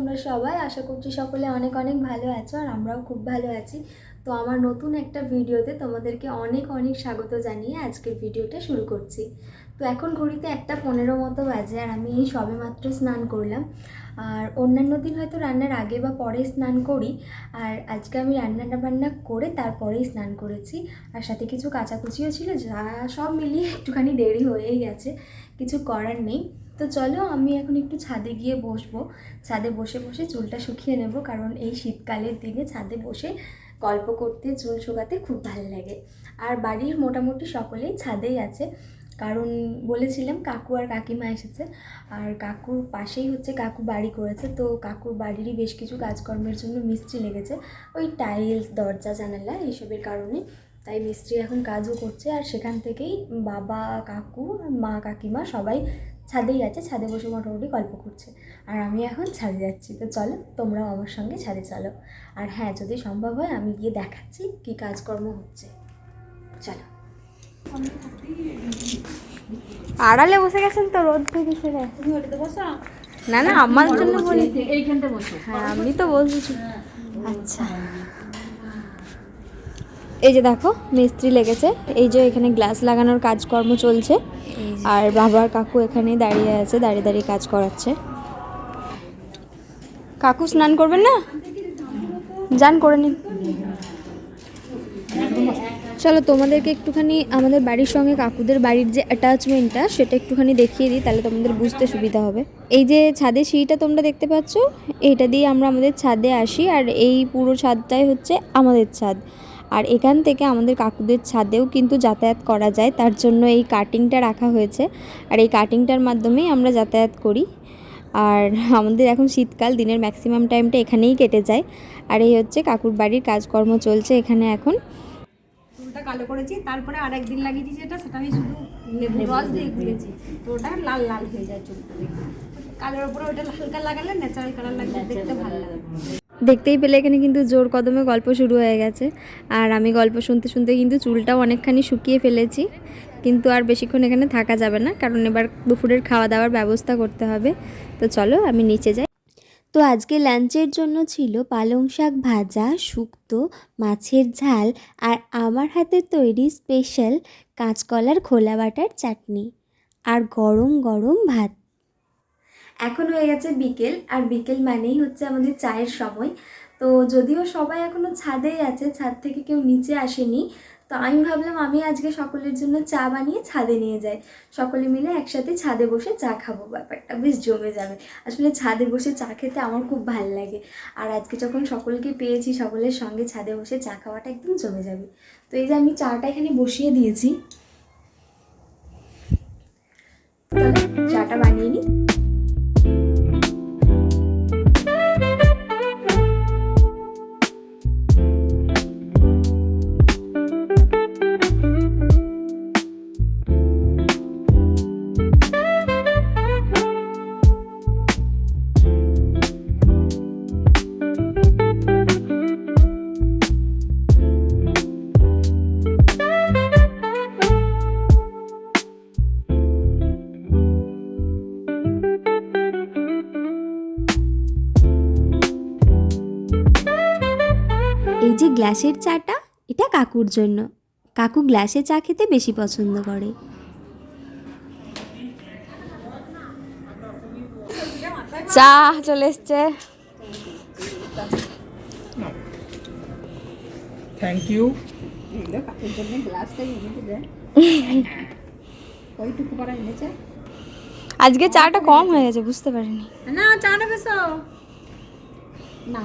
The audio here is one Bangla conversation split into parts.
তোমরা সবাই, আশা করছি সকলে অনেক অনেক ভালো আছো আর আমরাও খুব ভালো আছি। তো আমার নতুন একটা ভিডিওতে তোমাদেরকে অনেক অনেক স্বাগত জানিয়ে আজকের ভিডিওটা শুরু করছি। তো এখন ঘড়িতে একটা পনেরো মতো বাজে আর আমি এই সবে মাত্র স্নান করলাম। আর অন্যান্য দিন হয়তো রান্নার আগে বা পরে স্নান করি, আর আজকে আমি রান্নাটা বান্না করে তারপরেই স্নান করেছি। আর সাথে কিছু কাচাকুচিও ছিল, যা সব মিলিয়ে একটুখানি দেরি হয়েই গেছে, কিছু করার নেই। তো চলো আমি এখন একটু ছাদে গিয়ে বসবো। ছাদে বসে বসে চুলটা শুকিয়ে নেব, কারণ এই শীতকালের দিনে ছাদে বসে গল্প করতে, চুল শুকাতে খুব ভালো লাগে। আর বাড়ির মোটামুটি সকলেই ছাদেই আছে। কারণ বলেছিলাম কাকু আর কাকিমা এসেছে, আর কাকুর পাশেই হচ্ছে কাকু বাড়ি করেছে, তো কাকুর বাড়িরই বেশ কিছু কাজকর্মের জন্য মিস্ত্রি লেগেছে। ওই টাইলস, দরজা, জানালা এইসবের কারণে। তাই মিস্ত্রি এখন কাজও করছে, আর সেখান থেকেই বাবা, কাকু, মা, কাকিমা সবাই ছাদেই আছে ছাদে বসে মোটামুটি গল্প করছে। আর আমি এখন ছাদে যাচ্ছি। তো চলো তোমরাও আমার সঙ্গে ছাদে চলো। আর হ্যাঁ যদি সম্ভব হয় আমি গিয়ে দেখাচ্ছি কী কাজকর্ম হচ্ছে। চলো। আড়ালে বসে গেছেন তো রোদ থেকে সেরে না না আমার জন্য বলি। এইখানটা বসো। হ্যাঁ আমি তো বলছি আচ্ছা। এই যে দেখো মিস্ত্রি লেগেছে। এই যে এখানে গ্লাস লাগানোর কাজকর্ম চলছে। আর বাবার কাকু এখানেই দাঁড়িয়ে আছে দাঁড়িয়ে দাঁড়িয়ে কাজ করাচ্ছে। কাকু স্নান করবেন না? যান করে নিন। চলো তোমাদেরকে একটুখানি আমাদের বাড়ির সঙ্গে কাকুদের বাড়ির যে অ্যাটাচমেন্টটা সেটা একটুখানি দেখিয়ে দিই তাহলে তোমাদের বুঝতে সুবিধা হবে। এই যে ছাদে সিঁড়িটা তোমরা দেখতে পাচ্ছ এইটা দিয়ে আমরা আমাদের ছাদে আসি আর এই পুরো ছাদটাই হচ্ছে আমাদের ছাদ। আর এখান থেকে আমাদের কাকুদের ছাদেও কিন্তু যাতায়াত করা যায়, তার জন্য এই কাটিংটা রাখা হয়েছে। আর এই কাটিংটার মাধ্যমেই আমরা যাতায়াত করি। আর আমাদের এখন শীতকাল, দিনের ম্যাক্সিমাম টাইমটা এখানেই কেটে যায়। আর এই হচ্ছে কাকুর বাড়ির কাজকর্ম চলছে এখানে এখন। চুলটা কালো করেছি, তারপরে আর একদিন লাগিয়েছি যেটা, সেটা আমি শুধু লেবু রস দিয়ে গুলেছি তো ওটা লাল লাল হয়ে যায় চুলটা। কালোর উপরে ওটা হালকা লাগালে ন্যাচারাল কালার লাগবে, দেখতে ভালো লাগে। দেখতেই পেলে এখানে কিন্তু জোর কদমে গল্প শুরু হয়ে গেছে। আর আমি গল্প শুনতে শুনতে কিন্তু চুলটাও অনেকখানি শুকিয়ে ফেলেছি। কিন্তু আর বেশিক্ষণ এখানে থাকা যাবে না, কারণ এবার দুপুরের খাওয়া দাওয়ার ব্যবস্থা করতে হবে। তো চলো আমি নিচে যাই। তো আজকে লাঞ্চের জন্য ছিল পালং শাক ভাজা, শুক্তো, মাছের ঝাল আর আমার হাতে তৈরি স্পেশাল কাঁচকলার খোলা বাটার চাটনি। আর গরম গরম ভাত। এখন হয়ে গেছে বিকেল, আর বিকেল মানেই হচ্ছে আমাদের চায়ের সময়। তো যদিও সবাই এখনও ছাদেই আছে, ছাদ থেকে কেউ নিচে আসেনি, তো আমি ভাবলাম আমি আজকে সকলের জন্য চা বানিয়ে ছাদে নিয়ে যাই। সকলে মিলে একসাথে ছাদে বসে চা খাব, ব্যাপারটা বেশ জমে যাবে। আসলে ছাদে বসে চা খেতে আমার খুব ভালো লাগে, আর আজকে যখন সকলকে পেয়েছি, সকলের সঙ্গে ছাদে বসে চা খাওয়াটা একদম জমে যাবে। তো এই যে আমি চাটা এখানে বসিয়ে দিয়েছি। চাটা বানিয়ে নিই গ্লাসের চাটা এটা কাকুর জন্য। কাকু গ্লাসে চা খেতে বেশি পছন্দ করে। চা চলে এসছে। থ্যাংক ইউ কাপের জন্য গ্লাসটাই এনেছে দেয় ওইটুকু করা এনেছে আজকে চাটা কম হয়ে গেছে বুঝতে পারিনি। না চা নেবে সো না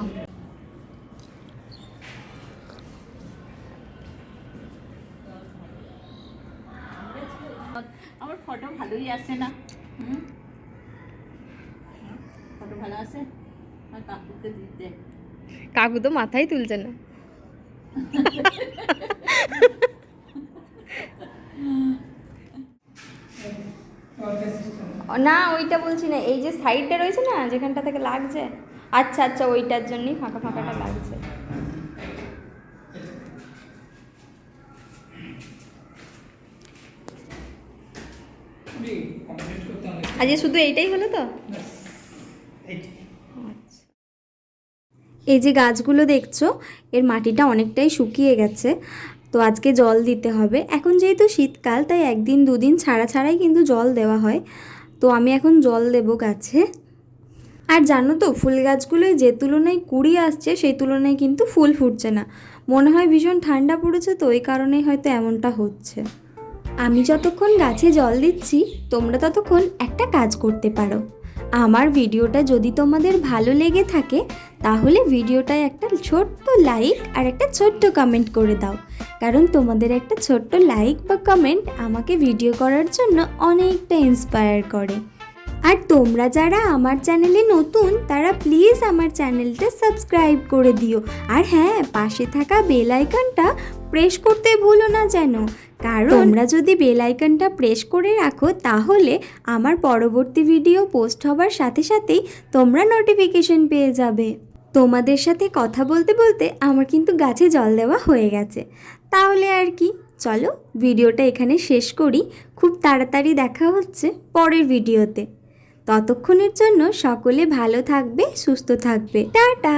আমার আসে না। হুম? ফটো ভালো আর কাকুকে দিতে। কাকু তো মাথাই তুলছে না। না ওইটা বলছি না এই যে সাইডটা রয়েছে না যেখানটা থেকে লাগছে। আচ্ছা আচ্ছা ওইটার জন্যই ফাঁকা ফাঁকাটা লাগছে। আজকে শুধু এইটাই হলো তো? এই যে গাছগুলো দেখছ এর মাটিটা অনেকটাই শুকিয়ে গেছে তো আজকে জল দিতে হবে। এখন যেহেতু শীতকাল তাই একদিন দুদিন ছাড়া ছাড়াই কিন্তু জল দেওয়া হয়। তো আমি এখন জল দেবো গাছে। আর জানো তো ফুল গাছগুলোয় যে তুলনায় কুড়ি আসছে সেই তুলনায় কিন্তু ফুল ফুটছে না। মনে হয় ভীষণ ঠান্ডা পড়েছে তো ওই কারণেই হয়তো এমনটা হচ্ছে। আমি যতক্ষণ গাছে জল দিচ্ছি, তোমরা ততক্ষণ একটা কাজ করতে পারো। আমার ভিডিওটা যদি তোমাদের ভালো লেগে থাকে, তাহলে ভিডিওটায় একটা ছোট্ট লাইক আর একটা ছোট্ট কমেন্ট করে দাও। কারণ তোমাদের একটা ছোট্ট লাইক বা কমেন্ট আমাকে ভিডিও করার জন্য অনেকটা ইন্সপায়ার করে। আর তোমরা যারা আমার চ্যানেলে নতুন তারা প্লিজ আমার চ্যানেলটা সাবস্ক্রাইব করে দিও। আর হ্যাঁ পাশে থাকা বেল আইকনটা প্রেস করতে ভুলো না যেন। কারণ তোমরা যদি বেল আইকনটা প্রেস করে রাখো তাহলে আমার পরবর্তী ভিডিও পোস্ট হবার সাথে সাথেই তোমরা নোটিফিকেশন পেয়ে যাবে। তোমাদের সাথে কথা বলতে বলতে আমার কিন্তু গাছে জল দেওয়া হয়ে গেছে। তাহলে আর কি? চলো ভিডিওটা এখানে শেষ করি। খুব তাড়াতাড়ি দেখা হচ্ছে পরের ভিডিওতে ততক্ষণের জন্য সকলে ভালো থাকবে সুস্থ থাকবে। টাটা!